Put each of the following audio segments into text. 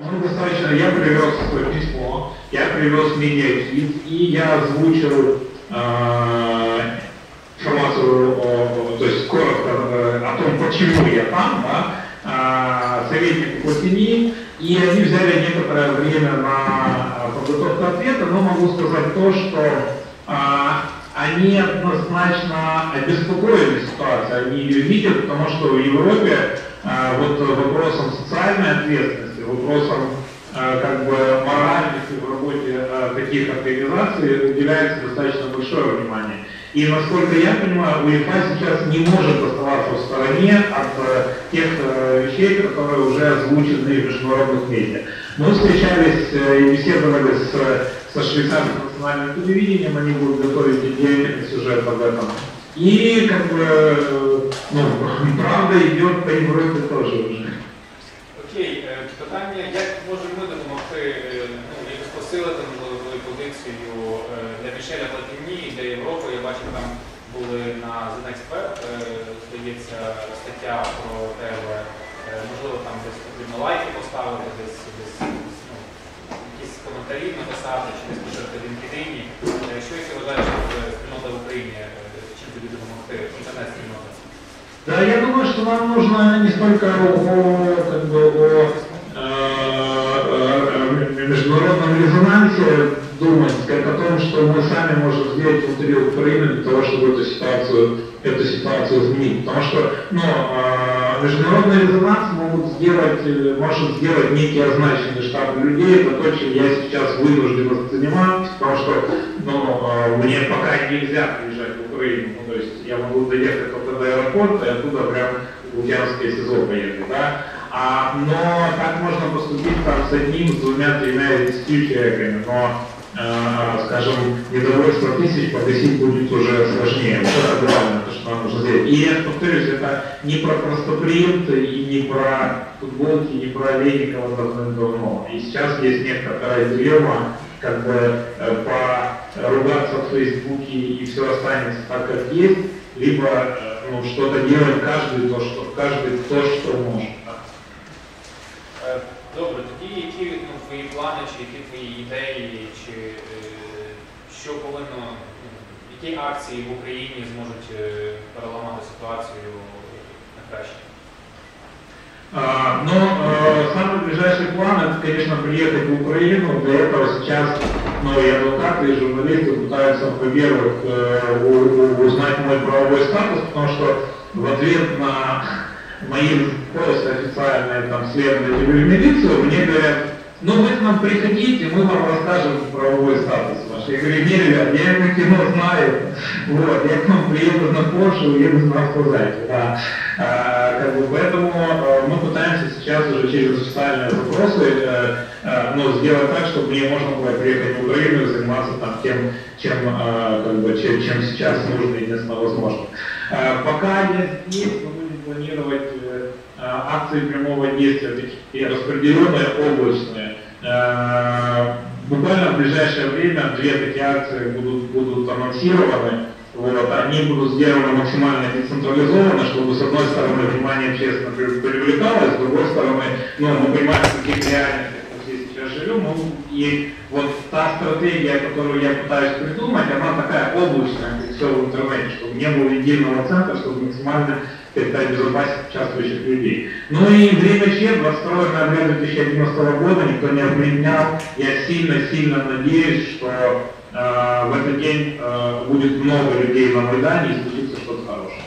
Мы достаточно, я привез письмо, я привез медиакит, и я озвучил э, информацию, о, то есть коротко э, о том, почему я там, да, э, советнику Платини, и они взяли некоторое время на подготовку ответа, но могу сказать то, что э, они однозначно обеспокоены ситуацией, они ее видят, потому что в Европе э, вот вопросом социальной ответственности, вопросом э, как бы моральности в работе э, таких организаций уделяется достаточно большое внимание. И насколько я понимаю, УЕФА сейчас не может оставаться в стороне от э, тех вещей, которые уже озвучены в международных медиа. Мы встречались и беседовали с, со швейцарским национальным телевидением, они будут готовить отдельный сюжет об этом. И как бы, ну, правда идет по Европе тоже уже. Окей, питання, як можемо ми допомогти ну, посилити позицію для Мішеля Платіні для Європи. Я бачив, там були на The Next здається, стаття про тебе. Можливо, там десь потрібно лайки поставити, десь, десь ну, якісь коментарі написати, чи десь поширити в LinkedIn. Що як ти вважаєш, спільнота в Україні, чим тобі допомогти, інтернет-спільнота? Да, я думаю, что нам нужно не столько о, как бы, о резонансе думать, как о том, что мы сами можем сделать внутри Украины для того, чтобы эту ситуацию, эту ситуацию изменить. Потому что ну, э, международный резонанс могут сделать, может сделать некий означенный штаб людей, это то, чем я сейчас вынужден заниматься, потому что ну, э, мне пока нельзя приезжать в Украину. Ну, то есть я могу доехать только до аэропорта и оттуда прям в Лукьянское СИЗО поехать. Да? А, но так можно поступить там с одним, с двумя, тремя или десятью человеками, но, э, скажем, недовольство тысяч погасить будет уже сложнее. Вот это главное, то, что нам нужно сделать. И я повторюсь, это не про простоприимты и не про футболки, не про Леникова давным-давно. И сейчас есть некоторая дилемма, как бы э, поругаться в Фейсбуке и все останется так, как есть, либо э, ну, что-то делать каждый то, что, каждый то, что может. Добре, тоді які ну, твої плани, чи які твої ідеї, чи е, що повинно, які акції в Україні зможуть е, переламати ситуацію на краще? А, но э, самый ближайший план это, конечно, приехать в Украину. Для этого сейчас ну, и адвокаты, и журналисты пытаются, во-первых, э, узнать мой правовой статус, потому что в ответ на мои просто официальные там следователи в милицию, мне говорят, ну вы к нам приходите, мы вам расскажем правовой статус ваш. Я говорю, не, ребят, я это кино знаю, вот, я к вам приеду на Порше, уеду на автозайке, да. А, как бы, поэтому а, мы пытаемся сейчас уже через официальные запросы а, а, ну, сделать так, чтобы мне можно было приехать в Украину и заниматься там тем, чем, а, как бы, чем, чем сейчас нужно и единственно возможно. А, пока я здесь, планировать э, акции прямого действия, такие распределенные, облачные. Э, буквально в ближайшее время две такие акции будут, будут анонсированы. Вот, они будут сделаны максимально децентрализованно, чтобы с одной стороны внимание общественно привлекалось, с другой стороны, ну, мы понимаем, в каких реальностях мы все сейчас живем, ну, и вот та стратегия, которую я пытаюсь придумать, она такая облачная, как все в интернете, чтобы не было единого центра, чтобы максимально это безопасность участвующих людей. Ну и время Ч, 22 ноября 2011 года, никто не отменял. Я сильно-сильно надеюсь, что э, в этот день э, будет много людей на Майдане и случится что-то хорошее.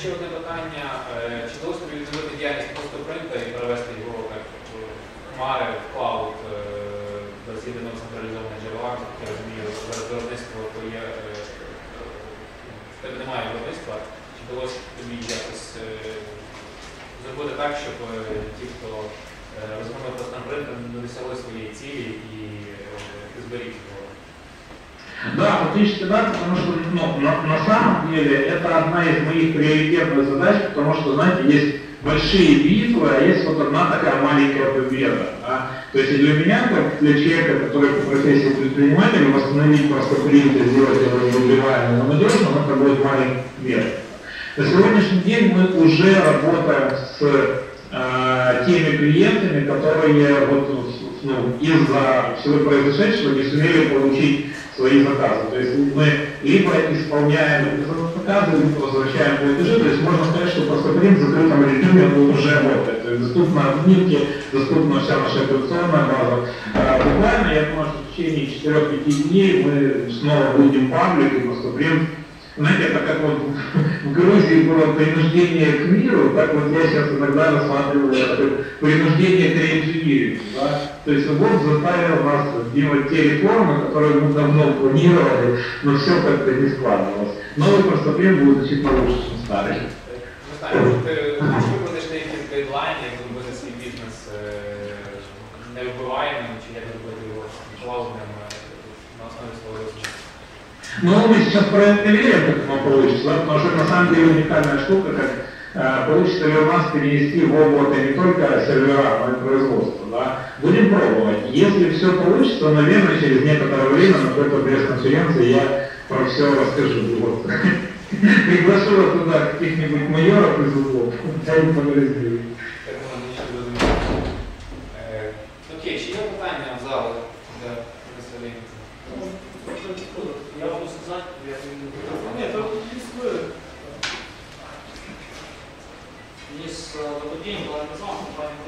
Ще одне питання. Чи вдалося тобі відновити діяльність просто принта і перевести його як в хмари, в клауд без єдиного централізованого джерела, як я розумію, виробництво є тебе немає виробництва, чи вдалося тобі якось е, зробити так, щоб е, ті, хто е, розмовляв про стампринтер, не досягли своєї цілі і ти зберіг його? Да, фактически да, потому что ну, на, на самом деле это одна из моих приоритетных задач, потому что, знаете, есть большие битвы, а есть вот одна такая маленькая победа. То есть для меня, как для человека, который по профессии предпринимателя, восстановить просто принято, сделать его неубиваемым и надежным, это будет маленький победа. На сегодняшний день мы уже работаем с э, теми клиентами, которые вот, ну, из-за всего произошедшего не сумели получить свои заказы. То есть мы либо исполняем заказы, либо возвращаем платежи. То есть можно сказать, что просто в закрытом режиме уже работает. То есть доступна отметки, доступна вся наша операционная база. А, буквально, я думаю, что в течение 4-5 дней мы снова будем паблик и просто знаете, это как вот в Грузии было принуждение к миру, так вот я сейчас иногда рассматриваю это принуждение к реинжинирингу. Да? То есть Бог заставил нас делать те реформы, которые мы давно планировали, но все как-то не складывалось. Новый простопрем будет значительно лучше, чем старый. Не знаю, ти чи ви знайшли якийсь гайдлайн, як зробити свій бізнес е, невбиваємим, чи як зробити його клаудним Ну, мы сейчас оно получится, да, потому что это на самом деле уникальная штука, как э, получится ли у нас перенести в облако не только сервера, но и производство. Да? Будем пробовать. Если все получится, наверное, через некоторое время на какой-то пресс-конференции я про все расскажу. Вот. Приглашу туда каких-нибудь майоров из углов, они подразделили. Так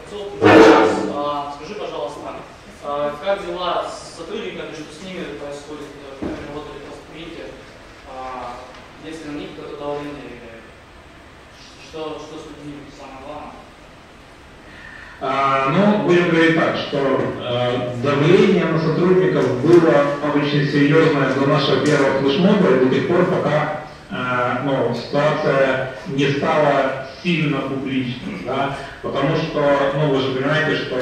Процел. А, Скажи, пожалуйста, а, как дела с сотрудниками, что с ними происходит, которые работали в Спринте? Есть ли на них какое-то давление? Что, что с людьми самое главное? А, ну, будем говорить так, что э, давление на сотрудников было очень серьезное до нашего первого флешмоба и до тех пор, пока э, ну, ситуация не стала сильно публичной. Да? Потому что, ну, вы же понимаете, что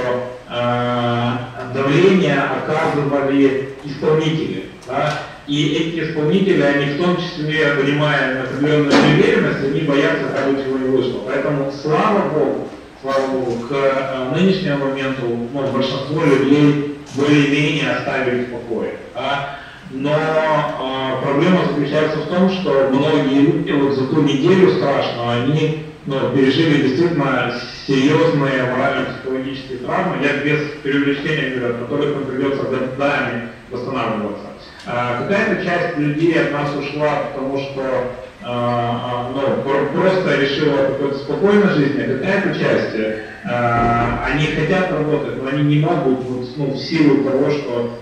э, давление оказывали исполнители. Да? И эти исполнители, они в том числе, понимая определенную неуверенность, они боятся, бы чего не вышло. Поэтому, слава Богу, слава богу, к э, нынешнему моменту ну, большинство людей более-менее оставили в покое. да. Но э, проблема заключается в том, что многие люди вот за ту неделю страшную, они ну, пережили действительно серьезные морально-психологические травмы, я без преувеличения говорю, от которых им придется годами восстанавливаться. А, Какая-то часть людей от нас ушла, потому что а, а, ну, про- просто решила какой-то спокойной жизни, а какая-то часть, они хотят работать, но они не могут ну, в силу того, что,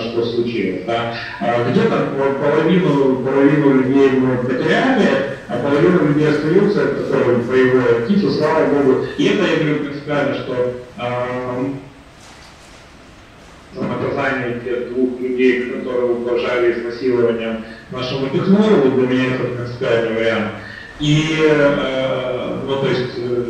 что случилось. Да. Где-то половину, половину людей мы потеряли, половина людей остаются, которые проявляют птицу, слава Богу. И это я говорю принципиально, что за наказание тех двух людей, которые угрожали изнасилованием нашему технологу, для меня это принципиальный вариант. И, э, ну, то есть, э,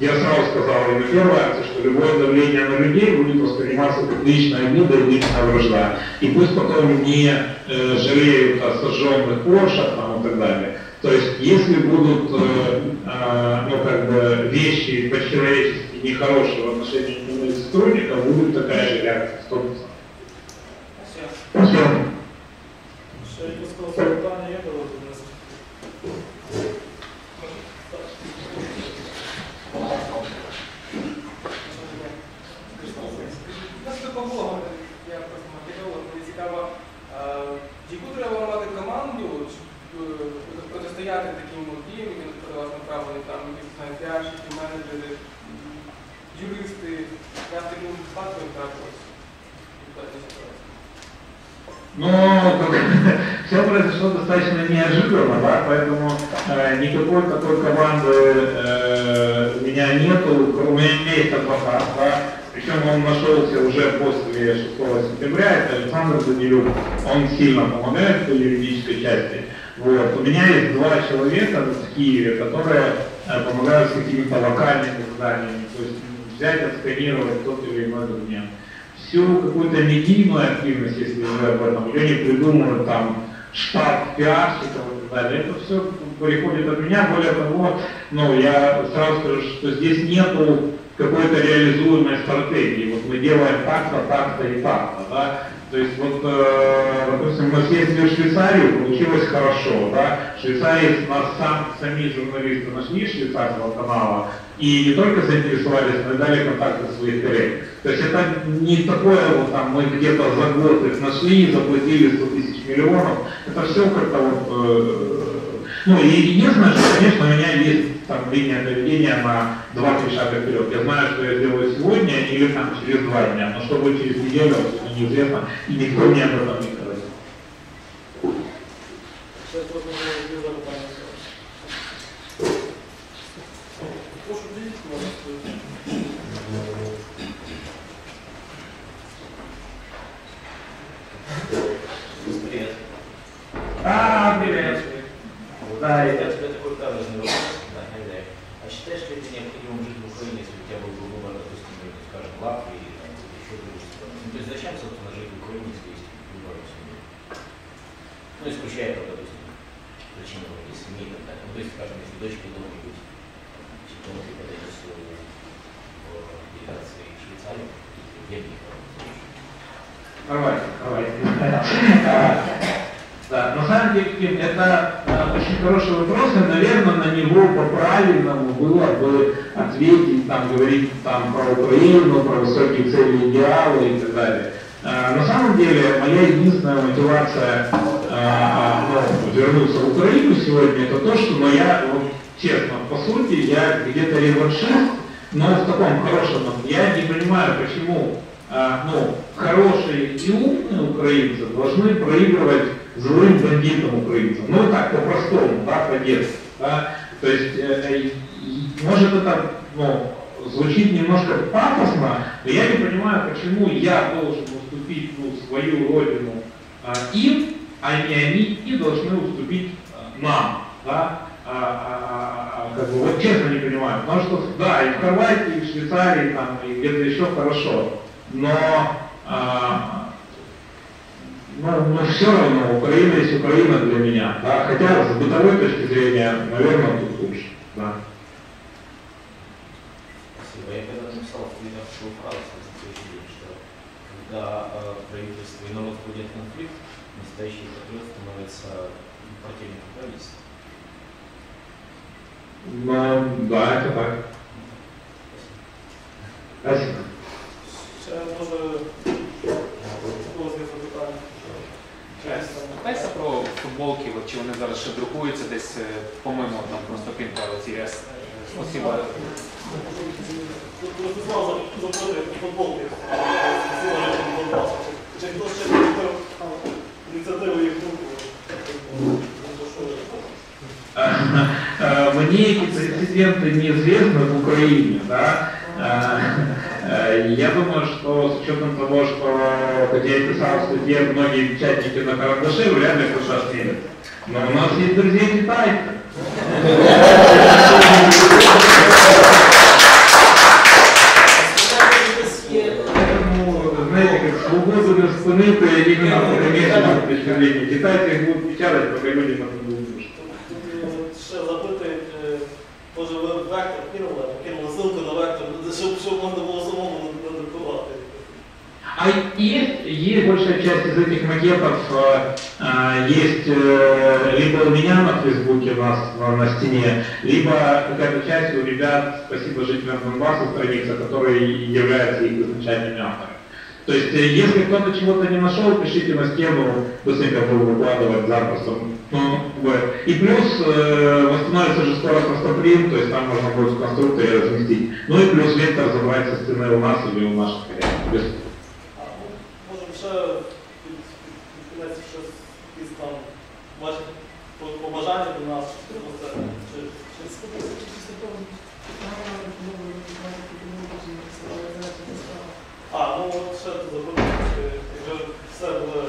я сразу сказал и на первой акции, что любое давление на людей будет восприниматься как личная обида и личная вражда. И пусть потом не э, жалеют о сожженных поршах там, и так далее. То есть, если будут э, э, ну, как бы вещи по-человечески нехорошие в отношении моих сотрудников, будет такая же реакция неожиданно, да, поэтому э, никакой такой команды э, у меня нету. У меня есть адвокат, да, причем он нашелся уже после 6 сентября, это Александр Данилюк, он сильно помогает по юридической части. Вот. У меня есть два человека в Киеве, которые э, помогают с какими-то локальными заданиями, то есть взять, отсканировать тот или иной документ всю какую-то медийную активность, если мы об этом, ее не придумывают там штаб пиарщиков и так далее. Это все приходит от меня. Более того, ну, я сразу скажу, что здесь нету какой-то реализуемой стратегии. Вот мы делаем так-то, так-то и так-то. Да? То есть вот, э, допустим, мы съездили в Швейцарию, получилось хорошо, да. Швейцарии нас сам, сами журналисты нашли швейцарского канала и не только заинтересовались, но и дали контакты своих коллег. То есть это не такое вот там мы где-то за год их нашли, заплатили 100 тысяч миллионов. Это все как-то вот э, ну и единственное, что, конечно, у меня есть там линия поведения на 2-3 шага вперед. Я знаю, что я сделаю сегодня или там через два дня, но что будет через неделю, неизвестно, и никто мне об этом не это а, очень хороший вопрос, и, наверное, на него по-правильному было бы ответить, там, говорить там, про Украину, про высокие цели, идеалы и так далее. А, на самом деле, моя единственная мотивация а, ну, вернуться в Украину сегодня, это то, что, ну, я, вот, честно, по сути, я где-то реваншист, но в таком хорошем, я не понимаю, почему ну, хорошие и умные украинцы должны проигрывать злым бандитам украинцам. Ну так, по-простому, да, по-детски. Да? То есть, э, э, может это ну, звучит немножко пафосно, но я не понимаю, почему я должен уступить ну, свою родину а, им, а не они и должны уступить а, нам. Да? А, а, а, как бы, вот честно не понимаю. Потому что, да, и в Хорватии, и в Швейцарии, там, и где-то еще хорошо. Но, а, но, но все равно Украина есть Украина для меня. Да? Хотя с бытовой точки зрения, наверное, тут лучше. Да. Спасибо. Я когда написал такую фразу, что когда э, правительство и народ входят в конфликт, настоящий патриот становится противником правительства. Да, это так. Спасибо. зараз ще друкуються десь, е, по-моєму, там просто пінка оці е, спасибо. Ростислав заплатив футболки. Сила жителів Донбасу. Чи хтось ще не купив ініціативу їх групу? Э, Мне эти прецеденты неизвестны в Украине, да. Э, э, Я думаю, что с учетом того, что хотя я писал в статье многие печатники на карандаше, вряд ли кто-то осмелится. Но у нас есть друзья китайцы. Поэтому, знаете, как свободу для спины, то я именно по впечатление. Китайцы их будут печатать, пока люди на это будут слушать. Тут ще запитують, е, може ви вектор кинули, кинули ссылку на вектор, щоб, щоб можна було самому надрукувати. А есть, есть большая часть из этих макетов э, э, есть э, либо у меня на Фейсбуке у нас на, стене, либо какая-то часть у ребят, спасибо жителям Донбасса, страница, которые являются их изначальными авторами. То есть, э, если кто-то чего-то не нашел, пишите на стену, быстренько буду выкладывать запросто. Ну. И плюс э, восстановится же скоро конструктив, то есть там можно будет в разместить. Ну и плюс вектор забрать со стены у нас или у наших коллег. Ваші по- побажання до нас, чи, А, ну от ще запитання, чи якщо все буде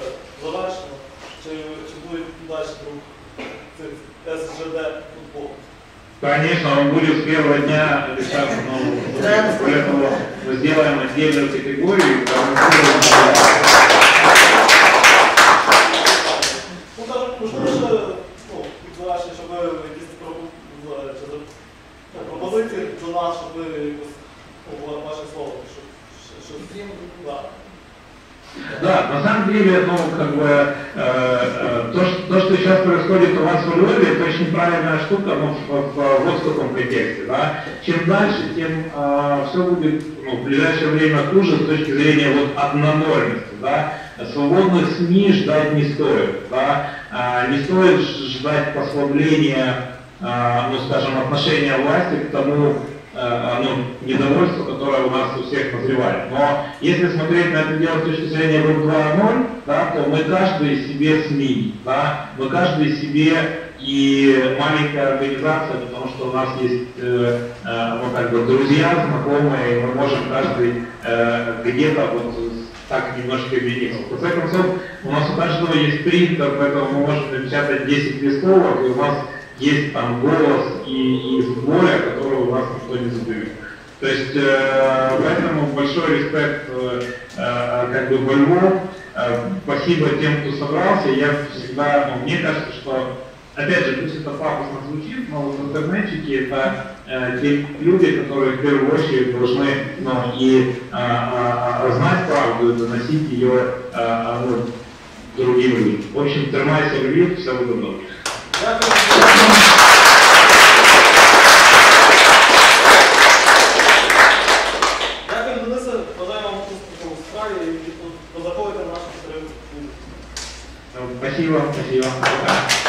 завершено, чи, чи буде далі друг СЖД футбол? Конечно, он будет с первого дня решаться нового. Поэтому мы сделаем отдельную категорию, ва- ваше слово, да. На самом деле, ну, как бы, э, э, то, что, то, что сейчас происходит у вас в Львове, это очень правильная штука, ну, в, в- в каком контексте, да. Чем дальше, тем все будет, ну, в ближайшее время хуже с точки зрения вот однонормности, да. Свободных СМИ ждать не стоит, да. А, не стоит ждать послабления, а, ну, скажем, отношения власти к тому, э, ну, недовольство, которое у нас у всех назревает. Но если смотреть на это дело с точки зрения Web 2.0, да, то мы каждый себе СМИ, да, мы каждый себе и маленькая организация, потому что у нас есть э, э, ну, как бы друзья, знакомые, и мы можем каждый э, где-то вот так немножко объединиться. В конце концов, у нас у каждого есть принтер, поэтому мы можем напечатать 10 листовок, и у нас есть там голос и, и воля, которого у нас никто не задает. То есть, э, поэтому большой респект э, э, как бы во Львов. Э, спасибо тем, кто собрался. Я всегда, ну, мне кажется, что, опять же, пусть это пафосно звучит, но вот интернетчики это э, те люди, которые в первую очередь должны ну, и а, а, знать правду и доносить ее а, ну, другим людям. В общем, тримайся Львів, все буде добре. Дякую. Дякую, Денисе. Бажаю вам успіху у справі і розраховуйте на нашу підтримку. Ну, Спасибо, спасибо. Пока.